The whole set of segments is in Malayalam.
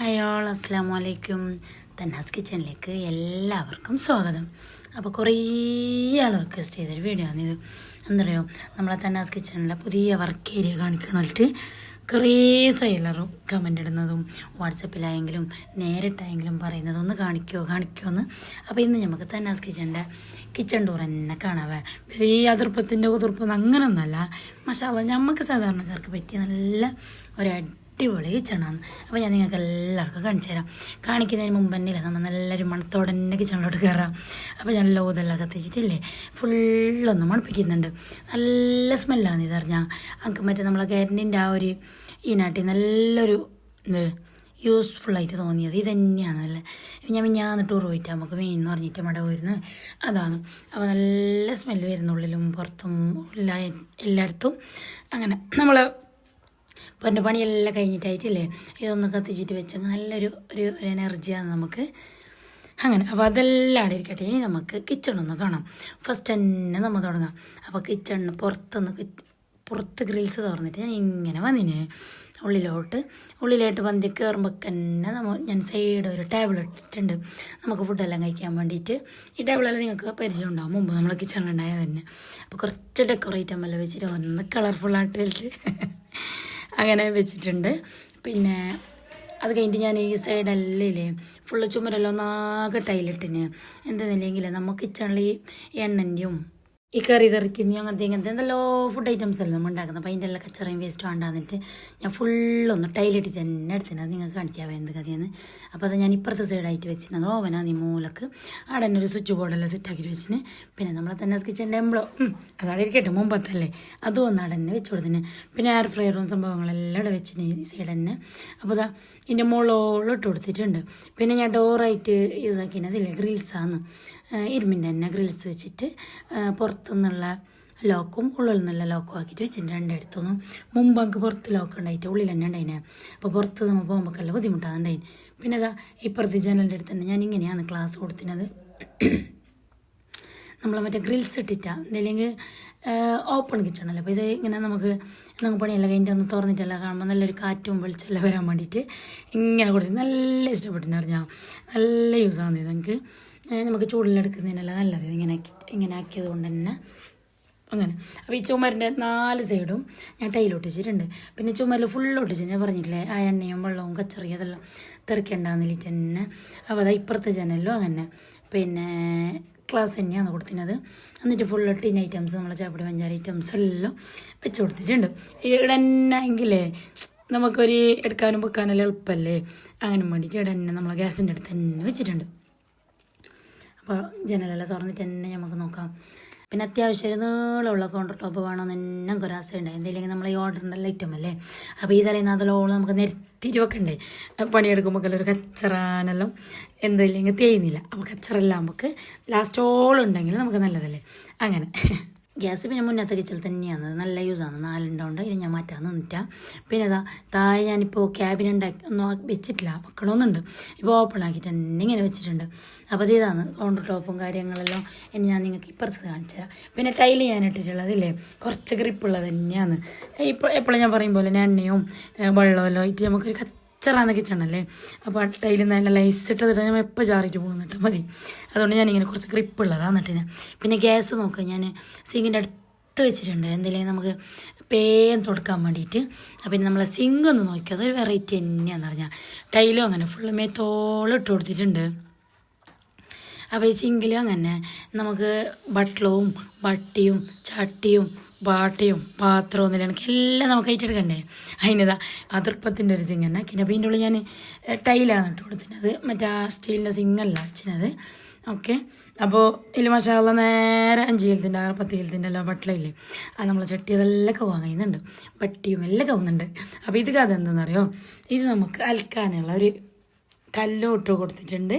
ഹായ് ഓൾ അസ്സാം വലൈക്കും തന്നാസ് കിച്ചണിലേക്ക് എല്ലാവർക്കും സ്വാഗതം. അപ്പോൾ കുറേ ആൾ റിക്വസ്റ്റ് ചെയ്തൊരു വീഡിയോ ആണിത് പറയുക നമ്മളെ തന്നാസ് കിച്ചണിലെ പുതിയ വർക്ക് ഏരിയ കാണിക്കണമായിട്ട് കുറേ സൈലറും കമന്റ് ഇടുന്നതും വാട്സപ്പിലായെങ്കിലും നേരിട്ടായെങ്കിലും പറയുന്നതും ഒന്ന് കാണിക്കുമോ കാണിക്കുമോ എന്ന് അപ്പോൾ ഇന്ന് നമുക്ക് തന്നാസ് കിച്ചണിന്റെ കിച്ചൺ ടൂർ തന്നെ കാണാവേ വലിയ അതിർപ്പത്തിന്റെ കുതിർപ്പൊന്നും അങ്ങനെയൊന്നുമല്ല മഷാല നമുക്ക് സാധാരണക്കാർക്ക് പറ്റിയ നല്ല ഒരു അടിപൊളി കിച്ചണാണ്. അപ്പോൾ ഞാൻ നിങ്ങൾക്ക് എല്ലാവർക്കും കാണിച്ചു തരാം. കാണിക്കുന്നതിന് മുമ്പ് തന്നെ ഇല്ല നമ്മൾ നല്ലൊരു മണത്തോടെ തന്നെ കിച്ചണിലോട്ട് കയറാം അപ്പോൾ ഞാൻ ലോതെല്ലാം കത്തിച്ചിട്ടില്ലേ ഫുള്ളൊന്ന് മണപ്പിക്കുന്നുണ്ട്. നല്ല സ്മെല്ലാണ് ഇതറിഞ്ഞാൽ നമുക്ക് മറ്റേ നമ്മളെ ഗ്യാരന്റിന്റെ ആ ഒരു ഈ നാട്ടിൽ നല്ലൊരു ഇത് യൂസ്ഫുള്ളായിട്ട് തോന്നിയത് ഇത് തന്നെയാണ് നല്ല ഞാൻ ഞാൻ ടൂർ പോയിട്ട് നമുക്ക് മെയിൻ എന്ന് പറഞ്ഞിട്ട് മട പോയിരുന്നു അതാണ്. അപ്പോൾ നല്ല സ്മെല്ല് വരുന്നു ഉള്ളിലും പുറത്തും എല്ലാ എല്ലായിടത്തും. അങ്ങനെ നമ്മൾ അപ്പോൾ എന്റെ പണിയെല്ലാം കഴിഞ്ഞിട്ടായിട്ടില്ലേ? ഇതൊന്ന് കത്തിച്ചിട്ട് വെച്ചെങ്കിൽ നല്ലൊരു ഒരു ഒരു എനർജിയാണ് നമുക്ക്. അങ്ങനെ അപ്പോൾ അതെല്ലാം ഇരിക്കട്ടെ. ഇനി നമുക്ക് കിച്ചണൊന്ന് കാണാം. ഫസ്റ്റ് തന്നെ നമ്മൾ തുടങ്ങാം. അപ്പോൾ കിച്ചണിന് പുറത്തുനിന്ന് പുറത്ത് ഗ്രിൽസ് തുറന്നിട്ട് ഞാൻ ഇങ്ങനെ വന്നിന്. ഉള്ളിലോട്ട് ഉള്ളിലോട്ട് വന്നി കയറുമ്പോൾ തന്നെ നമ്മൾ ഞാൻ സൈഡ് ഒരു ടേബിൾ ഇട്ടിട്ടുണ്ട്. നമുക്ക് ഫുഡെല്ലാം കഴിക്കാൻ വേണ്ടിയിട്ട്. ഈ ടേബിളെല്ലാം നിങ്ങൾക്ക് പരിചയം ഉണ്ടാവും. മുമ്പ് നമ്മൾ കിച്ചണിലുണ്ടായത് തന്നെ. അപ്പോൾ കുറച്ച് ഡെക്കറേറ്റ് ആകുമ്പോൾ വെച്ചിട്ട് ഒന്ന് കളർഫുള്ളായിട്ട് വെച്ചിട്ട് അങ്ങനെ വെച്ചിട്ടുണ്ട്. പിന്നെ അത് കഴിഞ്ഞിട്ട് ഞാൻ ഈ സൈഡല്ലേ ഫുള്ള് ചുമരെല്ലാം ഒന്നാകെ ടൈലിട്ടിന്. എന്തെന്നില്ലെങ്കിൽ നമുക്ക് കിച്ചണിൽ എണ്ണന്റെയും ഈ കറി തെറിക്കുന്നു അങ്ങനത്തെ ഇങ്ങനത്തെ എന്തെല്ലോ ഫുഡ് ഐറ്റംസ് എല്ലാം നമ്മൾ ഉണ്ടാക്കുന്നത്. അപ്പോൾ അതിന്റെ എല്ലാം കച്ചറയും വേസ്റ്റ് വേണ്ടാന്നിട്ട് ഞാൻ ഫുള്ളൊന്ന് ടൈലിട്ട് തന്നെ എടുത്തിന്. അത് നിങ്ങൾക്ക് കാണിക്കാവേ എന്ത് കഥയെന്ന്. അപ്പോൾ അത് ഞാൻ ഇപ്പുറത്തെ സൈഡായിട്ട് വെച്ചിരുന്നത് ഓവനാ നീ മൂലക്ക് അവിടെ തന്നെ ഒരു സ്വിച്ച് ബോർഡെല്ലാം സെറ്റാക്കിയിട്ട് വെച്ചിന്. പിന്നെ നമ്മളെ തന്നെ കിച്ചന്റെ എംബ്ലോ അതവിടെ ഇരിക്കട്ടെ മുമ്പത്തല്ലേ? അതും ഒന്ന് അവിടെ തന്നെ വെച്ച് കൊടുത്തിന്. പിന്നെ എയർ ഫ്രയറും സംഭവങ്ങളെല്ലാം ഇവിടെ വെച്ചിന് ഈ സൈഡ് തന്നെ. അപ്പോൾ അതാ ഇതിന്റെ മുകളോളം ഇട്ട് കൊടുത്തിട്ടുണ്ട്. പിന്നെ ഞാൻ ഡോറായിട്ട് യൂസ് ആക്കിയതില്ലേ ഗ്രിൽസാന്ന് ഇരുമിന്റെ തന്നെ ഗ്രിൽസ് വെച്ചിട്ട് ആ, പുറത്തുനിന്നുള്ള ലോക്കും ഉള്ളിൽ നിന്നുള്ള ലോക്കും ആക്കിയിട്ട് വെച്ചിട്ടുണ്ട്. രണ്ടിടത്തൊന്നും മുമ്പ് എനിക്ക് പുറത്ത് ലോക്ക് ഉണ്ടായിട്ട് ഉള്ളിൽ തന്നെ ഉണ്ടായിനെ. അപ്പോൾ പുറത്ത് നമ്മൾ പോകുമ്പോഴൊക്കെല്ലാം ബുദ്ധിമുട്ടാണ് പിന്നെ അതാ ഇപ്പുറത്തെ ജനലിന്റെ അടുത്ത് തന്നെ ഞാൻ ഇങ്ങനെയാണ് ക്ലാസ് കൊടുത്തിനത്. നമ്മൾ മറ്റേ ഗ്രിൽസ് ഇട്ടിട്ട അല്ലെങ്കിൽ ഓപ്പൺ കിച്ചണല്ലോ അപ്പോൾ ഇത് ഇങ്ങനെ നമുക്ക് നമുക്ക് പണിയെല്ലാം കഴിഞ്ഞിട്ട് ഒന്ന് തുറന്നിട്ടല്ല കാണുമ്പോൾ നല്ലൊരു കാറ്റും വെളിച്ചെല്ലാം വരാൻ വേണ്ടിയിട്ട് ഇങ്ങനെ കൊടുത്ത് നല്ല ഇഷ്ടപ്പെട്ടെന്ന് പറഞ്ഞാൽ നല്ല യൂസ് ഇത്. എനിക്ക് നമുക്ക് ചൂടിലെടുക്കുന്നതിനല്ല നല്ലത്. ഇങ്ങനെ ആക്കി ഇങ്ങനെ ആക്കിയത് കൊണ്ട് തന്നെ അങ്ങനെ. അപ്പോൾ ഈ ചുമരിന്റെ നാല് സൈഡും ഞാൻ ടൈൽ ഒട്ടിച്ചിട്ടുണ്ട്. പിന്നെ ചുമരിൽ ഫുൾ ഒട്ടിച്ച് ഞാൻ പറഞ്ഞിട്ടില്ലേ ആ എണ്ണയും വെള്ളവും കച്ചറിയും അതെല്ലാം തെറിക്കണ്ടെന്നിട്ട് തന്നെ. അപ്പോൾ അതാ ഇപ്പുറത്തെ ജനലിലും അങ്ങനെ. പിന്നെ ക്ലാസ് തന്നെയാണ് കൊടുത്തിരുന്നത്. എന്നിട്ട് ഫുൾ ടിൻ ഐറ്റംസ് നമ്മളെ ചാപ്പിടി പഞ്ചാര ഐറ്റംസ് എല്ലാം വെച്ച് കൊടുത്തിട്ടുണ്ട്. ഇവിടെ തന്നെ എങ്കിലേ നമുക്കൊരു എടുക്കാനും വെക്കാനെല്ലാം എളുപ്പമല്ലേ? അങ്ങനെ വേണ്ടിയിട്ട് ഇവിടെ തന്നെ നമ്മളെ ഗ്യാസിന്റെ അടുത്ത് തന്നെ വെച്ചിട്ടുണ്ട്. അപ്പോൾ ജനലെല്ലാം തുറന്നിട്ട് തന്നെ നമുക്ക് നോക്കാം. പിന്നെ അത്യാവശ്യം ഒരു നീളമുള്ള കൗണ്ടർ ടോപ്പ് വേണമെന്ന് തന്നെ ഒരാശ ഉണ്ടായി എന്തെങ്കിലും നമ്മൾ ഈ ഓർഡറിന്റെ ഐറ്റം അല്ലേ? അപ്പോൾ ഈ തലേന്ന് അതിലോളം നമുക്ക് നിരത്തിരി വെക്കണ്ടേ പണിയെടുക്കുമ്പോൾ ഒരു കച്ചറാനെല്ലാം എന്തെങ്കിലും തേയുന്നില്ല. അപ്പോൾ കച്ചറെല്ലാം നമുക്ക് ലാസ്റ്റ് ഓളുണ്ടെങ്കിൽ നമുക്ക് നല്ലതല്ലേ? അങ്ങനെ. ഗ്യാസ് പിന്നെ മുന്നത്തെ കിച്ചൽ തന്നെയാണ്. നല്ല യൂസാണ് നാലുണ്ടോണ്ട് ഇനി ഞാൻ മാറ്റാൻ നിന്നിട്ടാ. പിന്നെ ഇതാ താഴെ ഞാനിപ്പോൾ ക്യാബിൻ ഉണ്ടാക്കി ഒന്നും വെച്ചിട്ടില്ല. വെക്കണമെന്നുണ്ട് ഇപ്പോൾ ഓപ്പൺ ആക്കിയിട്ട് തന്നെ ഇങ്ങനെ വെച്ചിട്ടുണ്ട്. അപ്പോൾ അത് ഇതാണ്. കൗണ്ടർ ടോപ്പും കാര്യങ്ങളെല്ലാം ഇനി ഞാൻ നിങ്ങൾക്ക് ഇപ്പുറത്ത് കാണിച്ചു തരാം. പിന്നെ ടൈൽ ഞാൻ ഇട്ടിട്ടുള്ളതില്ലേ കുറച്ച് ഗ്രിപ്പുള്ളത് തന്നെയാണ്. ഇപ്പോൾ എപ്പോഴും ഞാൻ പറയും പോലെ എണ്ണയും വെള്ളമല്ലോ ആയിട്ട് നമുക്കൊരു കച്ചറാന്ന് കിച്ചണല്ലേ അപ്പോൾ ആ ടൈലിൽ നല്ല ലൈസ് ഇട്ടത് ഞാൻ എപ്പോൾ ചാറിയിട്ട് കേട്ടോ. മതി. അതുകൊണ്ട് ഞാനിങ്ങനെ കുറച്ച് ക്രിപ്പ് ഉള്ളതാണ് നട്ടിന് പിന്നെ ഗ്യാസ് നോക്കുക ഞാൻ സിങ്കിന്റെ അടുത്ത് വെച്ചിട്ടുണ്ട്. എന്തെങ്കിലും നമുക്ക് പേൻ തുടക്കാൻ വേണ്ടിയിട്ട്. അപ്പം നമ്മളെ സിങ്ക് ഒന്ന് നോക്കിയത് അതൊരു വെറൈറ്റി തന്നെയാണെന്ന് പറഞ്ഞാൽ ടൈലും അങ്ങനെ ഫുള്ള് മേത്തോളം ഇട്ട് കൊടുത്തിട്ടുണ്ട്. അപ്പോൾ ഈ അങ്ങനെ നമുക്ക് ബട്ടളവും വട്ടിയും ചട്ടിയും പാട്ടയും പാത്രവും ഒന്നില്ല എല്ലാം നമുക്ക് ഏറ്റെടുക്കണ്ടേ? അതിനതാ അതിർപ്പത്തിന്റെ ഒരു സിങ് തന്നെ പിന്നെ അതിന്റെ ഉള്ളിൽ ഞാൻ ടൈലാണ് ഇട്ട് കൊടുത്തിനത് മറ്റേ ആ സ്റ്റീലിന്റെ സിങ്ങല്ല വെച്ചിനത് ഓക്കെ. അപ്പോൾ ഇതിൽ മഷാല നേരെ അഞ്ച് കിലത്തിന്റെ ആറ് പത്ത് കിലത്തിന്റെ എല്ലാം ബട്ടലയില്ലേ അത് നമ്മൾ ചട്ടി അതെല്ലാം വാങ്ങുന്നുണ്ട്. പട്ടിയും എല്ലാം കവുന്നുണ്ട് അപ്പോൾ ഇത് കഥ എന്താണെന്നറിയോ ഇത് നമുക്ക് അലക്കാനുള്ള ഒരു കല്ലും ഇട്ട് കൊടുത്തിട്ടുണ്ട്.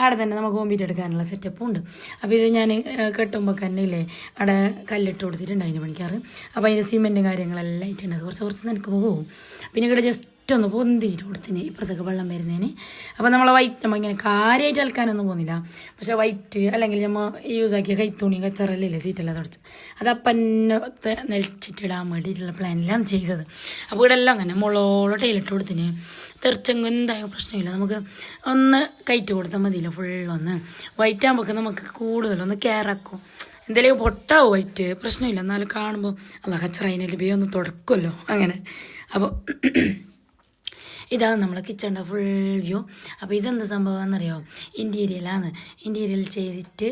അവിടെ തന്നെ നമുക്ക് ഓമ്പിറ്റ് എടുക്കാനുള്ള സെറ്റപ്പും ഉണ്ട്. അപ്പോൾ ഇത് ഞാൻ കെട്ടുമ്പോൾ കന്നില്ലേ അവിടെ കല്ലിട്ട് കൊടുത്തിട്ടുണ്ട് അതിന് പണിക്കാറ്. അപ്പോൾ അതിന് സിമെന്റും കാര്യങ്ങളെല്ലാം ഇട്ടുണ്ട് കുറച്ച് കുറച്ച് നിനക്കുമ്പോൾ പോകും പിന്നെ ഇവിടെ ജസ്റ്റ് ഒന്ന് പൊന്തിച്ചിട്ട് കൊടുത്തിന്? ഇപ്പുറത്തേക്ക് വെള്ളം വരുന്നതിന്. അപ്പോൾ നമ്മൾ വൈറ്റ് നമ്മൾ ഇങ്ങനെ കാര്യമായിട്ട് അലക്കാനൊന്നും പോകുന്നില്ല. പക്ഷേ വൈറ്റ് അല്ലെങ്കിൽ നമ്മൾ യൂസ് ആക്കിയ കൈത്തുണി കച്ചറല്ലേ സീറ്റെല്ലാം തുടച്ച് അത് അപ്പന്നത്തെ നെൽച്ചിട്ടിടാൻ വേണ്ടിയിട്ടുള്ള പ്ലാനിലാണ് ചെയ്തത്. അപ്പോൾ ഇവിടെ എല്ലാം അങ്ങനെ മുളോളം ടൈലിട്ട് കൊടുത്തിന്. തെറിച്ചെങ്കും എന്തായാലും പ്രശ്നമില്ല. നമുക്ക് ഒന്ന് കയറ്റ് കൊടുത്താൽ മതിയില്ല ഫുള്ളൊന്ന് വൈറ്റ് ആകുമ്പോൾ നമുക്ക് കൂടുതലൊന്ന് കെയറാക്കും എന്തെങ്കിലും പൊട്ടാവും വൈറ്റ് പ്രശ്നമില്ല. എന്നാലും കാണുമ്പോൾ അല്ല കച്ചറയിനെ ലഭ്യം ഒന്ന് തുടക്കുമല്ലോ അങ്ങനെ. അപ്പോൾ ഇതാണ് നമ്മൾ കിച്ചണിന്റെ ഫുൾ വ്യൂ അപ്പോൾ ഇതെന്ത് എന്നറിയോ ഇന്റീരിയലാണ് ഇന്റീരിയൽ ചെയ്തിട്ട്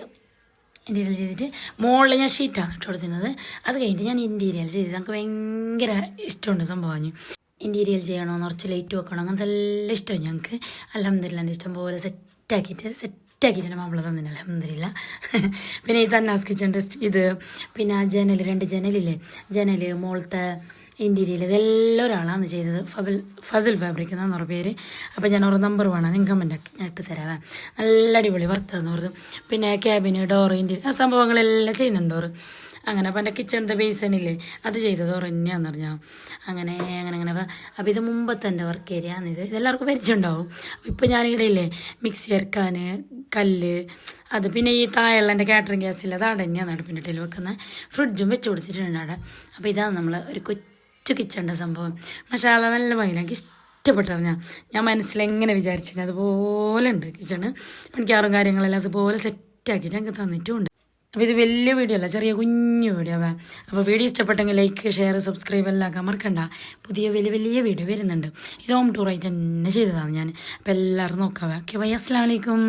ഇന്റീരിയൽ ചെയ്തിട്ട് മുകളിൽ ഞാൻ ഷീറ്റാണ് ഇട്ട് കൊടുക്കുന്നത് അത് കഴിഞ്ഞിട്ട് ഞാൻ ഇന്റീരിയൽ ചെയ്തത് നമുക്ക് ഭയങ്കര ഇഷ്ടമുണ്ട് സംഭവം. ഇന്റീരിയൽ ചെയ്യണോ കുറച്ച് ലൈറ്റ് വെക്കണം? അങ്ങനത്തെ എല്ലാം ഇഷ്ടമാണ് ഞങ്ങൾക്ക് അലഹമ്മദില്ലാന്റെ ഇഷ്ടം പോലെ സെറ്റാക്കിയിട്ട് സെറ്റാക്കിയിട്ട് മാപ്പിള തന്നെ അലഹമ്മദില്ല പിന്നെ ഈ തന്നാസ് കിച്ചൺ ടെസ്റ്റ് ഇത് പിന്നെ ആ ജനൽ രണ്ട് ജനലില്ലേ? ജനൽ മോളത്തെ ഇന്റീരിയൽ ഇതെല്ലാം ഒരാളാണ് ചെയ്തത്. ഫബിൽ ഫസൽ ഫാബ്രിക് എന്നാണ് പറഞ്ഞ പേര്. അപ്പോൾ ഞാൻ ഒരു നമ്പർ വേണം നിങ്ങൾ കമന്റ് ഇട്ട് തരാവേ നല്ല അടിപൊളി വർക്ക് എന്ന് പറഞ്ഞു പിന്നെ ക്യാബിന് ഡോർ ഇന്റീരിയർ ആ സംഭവങ്ങളെല്ലാം ചെയ്യുന്നുണ്ട് ഓറ് അങ്ങനെ അപ്പം എന്റെ കിച്ചണിന്റെ ബേസനില്ലേ അത് ചെയ്തത് ഓറ് തന്നെയാന്ന് പറഞ്ഞാൽ അങ്ങനെ അങ്ങനെ. അങ്ങനെ അപ്പോൾ ഇത് മുമ്പത്തെ എന്റെ വർക്ക് ഏരിയ ഇത്. ഇതെല്ലാവർക്കും പരിചയം ഉണ്ടാവും. ഇപ്പം ഇല്ലേ? മിക്സി ഇറക്കാൻ കല്ല് അത് പിന്നെ ഈ താഴെയുള്ള എന്റെ കാറ്ററിംഗ് ഗ്യാസില്ല അത് അവിടെ തന്നെയാണ് വെക്കുന്നത് ഫ്രിഡ്ജും വെച്ച് കൊടുത്തിട്ടുണ്ട് അവിടെ. അപ്പോൾ ഇതാണ് നമ്മൾ ഒരു കൊച്ചു കിച്ചണിന്റെ സംഭവം. മസാല നല്ല ഭംഗി എനിക്ക് ഇഷ്ടപ്പെട്ടറിഞ്ഞാൽ ഞാൻ. ഞാൻ മനസ്സിലെങ്ങനെ വിചാരിച്ചില്ല അതുപോലെ ഉണ്ട് കിച്ചണ്. പണിക്കാറും കാര്യങ്ങളെല്ലാം അതുപോലെ സെറ്റാക്കിയിട്ട് ഞങ്ങൾക്ക് തന്നിട്ടുമുണ്ട് അപ്പോൾ ഇത് വലിയ വീഡിയോ അല്ല ചെറിയ കുഞ്ഞു വീഡിയോ വേ അപ്പോൾ വീഡിയോ ഇഷ്ടപ്പെട്ടെങ്കിൽ ലൈക്ക് ഷെയർ സബ്സ്ക്രൈബ് എല്ലാം മറക്കണ്ട. പുതിയ വലിയ വലിയ വീഡിയോ വരുന്നുണ്ട്. ഇത് ഹോം ടൂറായിട്ട് തന്നെ ചെയ്തതാണ് ഞാൻ. അപ്പോൾ എല്ലാവരും നോക്കാവേ. ഓക്കെ ബൈ അസ്സാം വലൈക്കും